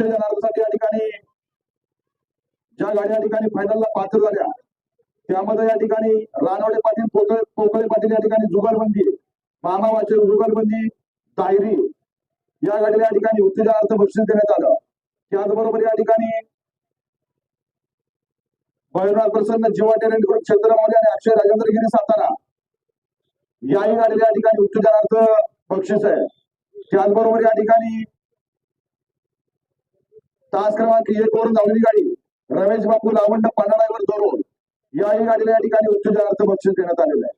उत्तेजनासाठी या ठिकाणी ज्या गाड्या या ठिकाणी फायनलला पात्र झाल्या त्यामध्ये या ठिकाणी रानवडे पाटील पोकळे पोकळे पाटील या ठिकाणी जुगारबंदी मामावाचे जुगारबंदी दायरी या गाडीला या ठिकाणी उत्तेजनार्थ बक्षीस देण्यात आलं. त्याचबरोबर या ठिकाणी बळीराज प्रसन्न जीवा टॅलेंट ग्रुप क्षेत्रामध्ये आणि अक्षय राजेंद्र गिरी सातारा याही गाडीला या ठिकाणी उत्तेजनार्थ बक्षीस आहे. त्याचबरोबर या ठिकाणी तास क्रमांक एक वरून धावलेली गाडी. रमेश बापू लावंड पन्हाळ्यावर दोरोड याही गाडीला या ठिकाणी उत्तेजनार्थ बक्षीस देण्यात आलेलं आहे.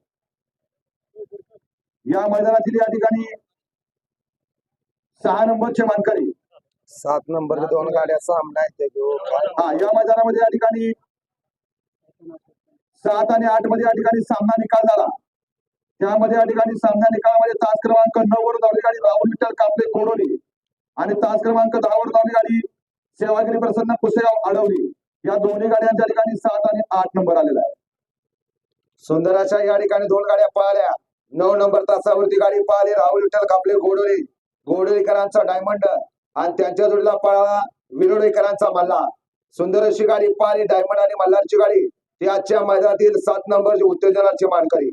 या मैदानातील या ठिकाणी सहा नंबरचे मानकरी. सात नंबर दोन गाड्या सामना. हा या मैदानामध्ये या ठिकाणी सात आणि आठमध्ये या ठिकाणी सामना निकाल झाला. त्यामध्ये या ठिकाणी सामना निकालामध्ये तास क्रमांक नऊ वर धावली गाडी राहुल विठ्ठल कापले कोडोली आणि तास क्रमांक दहा वर धावली गाडी सेवागिरी प्रसन्न पुसेगाव अडवली. या दोन्ही गाड्यांच्या ठिकाणी सात आणि आठ नंबर आलेला आहे सुंदराच्या या ठिकाणी दोन गाड्या पळाल्या. नऊ नंबर तासावरती गाडी पळाली. राहुल विठ्ठल कापले गोडोली. गोडोलीकरांचा डायमंड आणि त्यांच्या जोडीला पळाला विरोडेकरांचा मल्हार सुंदर अशी गाडी पळाली. डायमंड आणि मल्हारची गाडी. ती आजच्या मैदानातील सात नंबरची उत्तेजनाची मानकरी.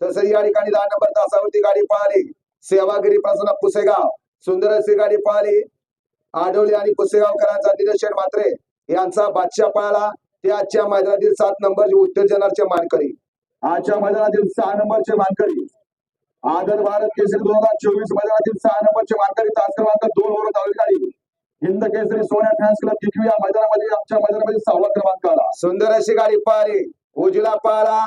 तसंच या ठिकाणी दहा नंबर तासावरती गाडी पळाली. सेवागिरी प्रसन्न पुसेगाव सुंदर अशी गाडी पळाली. आढळले आणि पुसेगावकरांचा निरक्षण मात्रे यांचा बादशाह पळाला. ते आजच्या मैदानातील सात नंबरचे उत्तेजनाचे मानकरी. आजच्या मैदानातील सहा नंबरचे मानकरी. आदर भारत केसरी दोन हजार चोवीस मैदानातील सहा नंबरचे मानकरी तास क्रमांक दोन वर धावली गाडी. हिंद केसरी सोन्या फॅन्स क्लब किकवी या मैदानामध्ये आमच्या मैदानामध्ये सहावा क्रमांक आला. सुंदर अशी गाडी पाहिली. उजला पाहिला.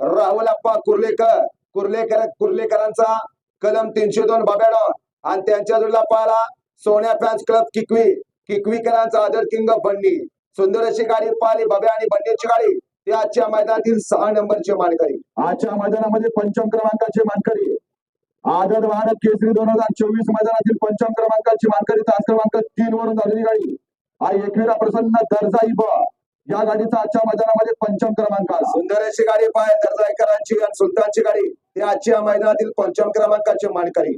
राहुल अप्पा कुर्लेकर. कुर्लेकर कुर्लेकरांचा कलम तीनशे दोन बाब्याडॉन आणि त्यांच्या जोडीला पाहिला. सोन्या फॅन्स क्लब किकवी किकवीकरांचा आदर किंग बंडी सुंदर अशी गाडी पाहिली बाब्या आणि बंडीची गाडी ती आजच्या मैदानातील सहा नंबरची मानकरी. आजच्या मैदानामध्ये पंचम क्रमांकाचे मानकरी. आझाद भारत केसरी दोन हजार चोवीस मैदानातील पंचम क्रमांकाची मानकरी तास क्रमांक तीन वरून झालेली गाडी. हा एकविरा प्रसन्न दर्जाई ब या गाडीचा आजच्या मैदानामध्ये पंचम क्रमांक सुंदर अशी गाडी पाय दर्जाईकरांची आणि सुलतानची गाडी ती आजच्या मैदानातील पंचम क्रमांकाची मानकरी.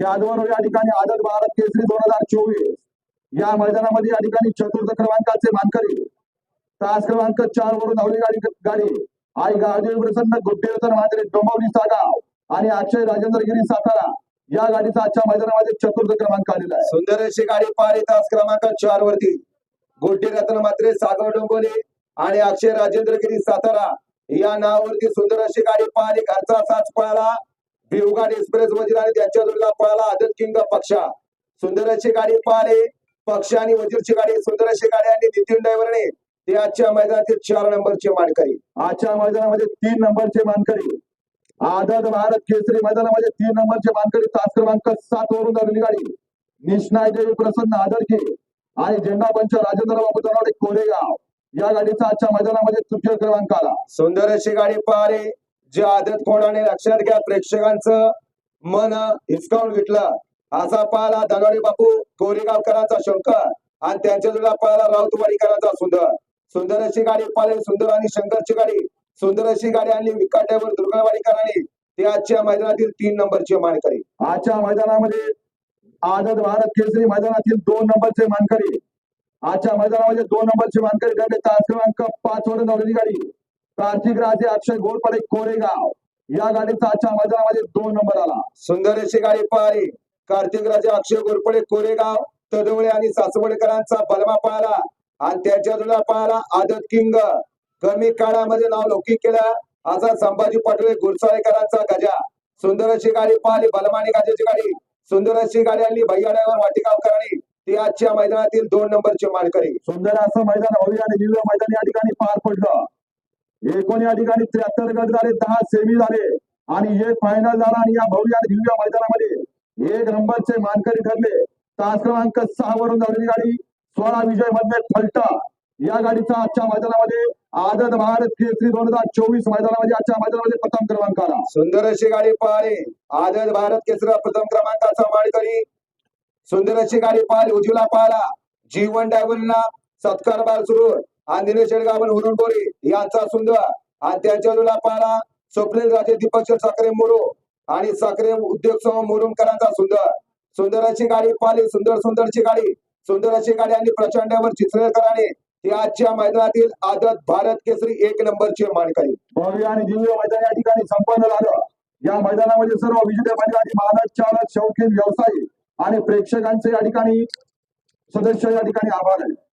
त्याचबरोबर या ठिकाणी आझाद भारत केसरी दोन हजार चोवीस. या मैदानामध्ये या ठिकाणी चतुर्थ क्रमांकाचे मानकरी तास क्रमांक चार वरून धावली गाडी गाडी. आई गावदेव प्रसन्न गुड्डे मांजरे डोंबवली सागाव आणि अक्षय राजेंद्र गिरी सातारा. या गाडीचा आजच्या मैदानामध्ये चतुर्थ क्रमांक आलेला आहे. सुंदर अशी गाडी पाहिली तास क्रमांक चार वरती. गोटी रत्न मात्रे सागर डोंगोले आणि अक्षय राजेंद्र गिरी सातारा. या नावावरती सुंदर अशी गाडी पार घरचा साच पळाला. भिवगाड एक्सप्रेस वजीर आणि त्यांच्या जोडीला पळाला आदत किंग पक्षा. सुंदर गाडी पाहिली पक्ष आणि वजीरची गाडी सुंदर गाडी आणि नितीन डायव्हरने ते आजच्या मैदानातील चार नंबरचे मानकरी. आजच्या मैदानामध्ये तीन नंबरचे मानकरी. आझाद भारत केसरी मैदानामध्ये तीन नंबरचे मानकरी. तास क्रमांक सात वरून धरली गाडी. निष्णाय देवी प्रसन्न आदरके. आणि झेंडा पंच राजेंद्र बाबू तनवडे कोरेगाव. या गाडीचा आजच्या मैदानामध्ये तृतीय क्रमांक आला सुंदर अशी गाडी पाहिली जे आदत कोणाने लक्षात घ्या प्रेक्षकांचं मन हिसकावून घेतलं. असा पाहिला धनवाडी बापू कोरेगावकरांचा शंकर आणि त्यांच्या जोडीला पाहिला राऊतवाडीकरांचा सुंदर सुंदर. अशी गाडी पाहिली सुंदर आणि शंकरची गाडी. सुंदर अशी गाडी आणली विकाट्यावर दुर्गावाडीकरांनी ते आजच्या मैदानातील तीन नंबरचे मानकरी. आजच्या मैदानामध्ये आझाद भारत केसरी मैदानातील दोन नंबरचे मानकरी. आजच्या मैदानामध्ये दोन नंबरचे मानकरी ठरले तास क्रमांक पाच वर धावलेली गाडी. कार्तिक राजे अक्षय घोरपडे कोरेगाव. या गाडीचा आजच्या मैदानामध्ये दोन नंबर आला. सुंदर अशी गाडी पाहिली कार्तिक राजे अक्षय गोरपडे कोरेगाव तदवळे आणि सासवडकरांचा बलमा पाहिला आणि त्याच्या जोडीला पाहिला आदत किंग. कमी काळामध्ये नाव लौकिक केलं. असा संभाजी पाटोळे गुरसाळेकरांचा गजा. सुंदर अशी गाडी पाहिली बलमाने गाजाची गाडी. सुंदर अशी गाडी आणली. भैयाड्यावर वाटिगावकरांनी. ती आजच्या मैदानातील दोन नंबरची मानकरी सुंदर असं मैदान भव्य आणि दिव्य मैदान या ठिकाणी पार पडलं. एकूण या ठिकाणी त्र्याहत्तर गट झाले दहा सेमी झाले. आणि एक फायनल झाला आणि या भव्य आणि मैदानामध्ये एक नंबरचे मानकरी ठरले. तास क्रमांक सहा वरून झालेली गाडी सोळा विजयमध्ये फलटा. या गाडीचा आजच्या मैदानामध्ये आझाद भारत केसरी दोन हजार चोवीस मैदानामध्ये आजच्या मैदानामध्ये प्रथम क्रमांक आला. सुंदर अशी गाडी पाहिली आदत भारत केसरा प्रथम क्रमांकाचा मानकरी. सुंदर अशी गाडी पाहिली उजवीला पाहिला जीवन डायव्हरला सत्कार बार सुरू. आणि दिनेश शेडगावन हुरुणबोरी यांचा सुंदर. आणि त्यांच्या बाजूला पाहिला स्वप्नील राजे दीपक साखरे मोरो. आणि साखरे उद्योग समूह मुरुमकरांचा सुंदर. सुंदर अशी गाडी पाली. सुंदर सुंदरची गाडी. सुंदर अशी गाडी आणि प्रचंडावर चित्रकराने ही आजच्या मैदानातील आदत भारत केसरी एक नंबरचे मानकरी. भव्य आणि दिव्य मैदान या ठिकाणी संपन्न झालं. या मैदानामध्ये सर्व विजेते बैलगाडी मालक चालक शौकीन व्यवसायी आणि प्रेक्षकांचे या ठिकाणी सदस्य या ठिकाणी आभार आहे.